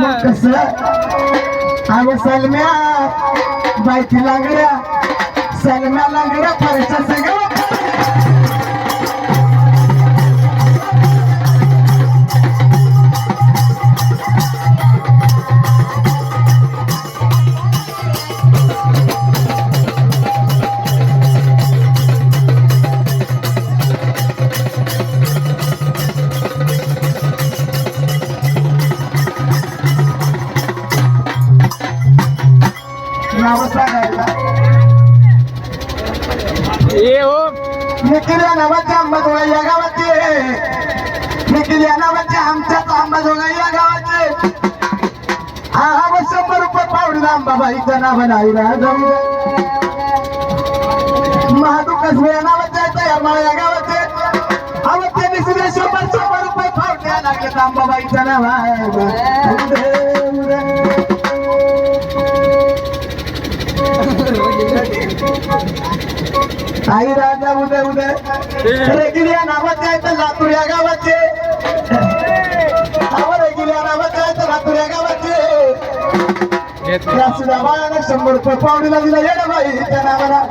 मग कस? आम्ही सलम्या बायकी लागल्या. सलम्या लागल्या परच्या सगळ्या नाव सांगायला ये हो। निखिल या नावाच्या अंबाजोगाई या गावाचे. निखिल या नावाच्या आमच्याच अंबाजोगाई या गावाचे. हा हा शंभर रुपये पावडी अंबाबाईचं नाव नाही राजाऊ महादू कसबे या नावाच्या तयार या या गावाचे. अहो त्यांनी सुद्धा शंभर शंभर रुपये पावड्या लागले अंबाबाईचं नाव आई राजा उदय उदय. रेगिल या नावाचे आहेत लातूर या गावाचे. रेगिल या नावाचे आहेत लातूर या गावाचे. या सुद्धा शंभर रुपये पावडीला दिला येणं बाई त्या नावाला.